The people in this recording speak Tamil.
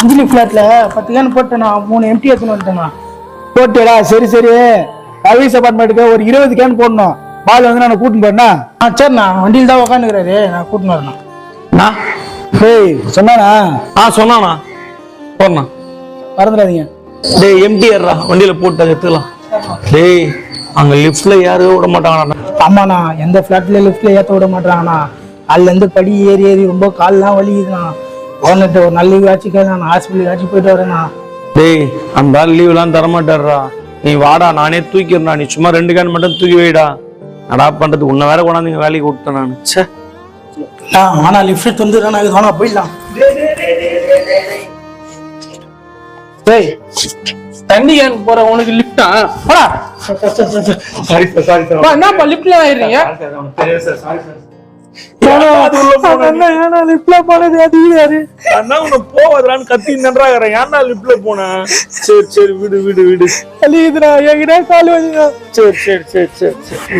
அஞ்சலி ஃபிளாட்ல பத்து கேன் போட்டேண்ணா மூணு எம்டி எடுத்துன்னு வந்துட்டேண்ணா போட்டுடா சரி சரி. சர்வீஸ் அபார்ட்மெண்ட்டுக்கு ஒரு இருபது கேன் போடணும். பால் வந்து நான் கூட்டின்னு போறேன்னா? ஆ சரிண்ணா வண்டியில் தான் உட்காந்துக்கிறாரு நான் கூட்டின்னு வரேண்ணா டேய் சொன்னானா? ஆ சொன்னானா. போறண்ணா மறந்துடாதீங்க. டேய் எம்டி ஏறா வண்டியில போட்டு அதை எடுத்துக்கலாம். டேய் அங்க லிஃப்ட்ல யாரும் விட மாட்டாங்கடா. ஆமாண்ணா எந்த ஃப்ளாட்ல லிஃப்ட்ல ஏற்ற விட மாட்டாங்கண்ணா. அதுல இருந்து படி ஏறி ஏறி ரொம்ப கால்லாம் வலிக்குதுண்ணா. ஓனர்கிட்ட ஒரு நல்ல லீவ் ஆச்சு நான் ஹாஸ்பிட்டலுக்கு ஆச்சு போயிட்டு வரேண்ணா டேய் அந்த ஆள் லீவ்லாம் தர மாட்டாருடா நீ வாடா நானே தூக்கிடுறா நீ சும்மா ரெண்டு கேன் மட்டும் தூக்கி வைடா. நடா பண்றது? உன்னை வேற கொண்டாந்து இங்க வேலைக்கு விட்டேன் நான். ச்சே. ஆனா லிஃப்ட் வந்துடுறேன் இது வேணா போயிடலாம். டேய் தண்ணி கேன் போற? உனக்கு லிஃப்டா போடா சாரி சார் சாரி சார் என்னப்பா லிஃப்ட்ல ஆயிடுறீங்க தெரியாது சார் சாரி சார் லிஃப்ட்ல போனது? அது யாரு அண்ணா உன்னை போவதுலான்னு கத்தி நின்றாகிறேன் ஏன்டா லிப்ட்ல போனேன் சரி சரி விடு விடு விடு. வலிக்குதுண்ணா என்கிட்ட கால் வலிங்க சரி சரி சரி சரி சரி.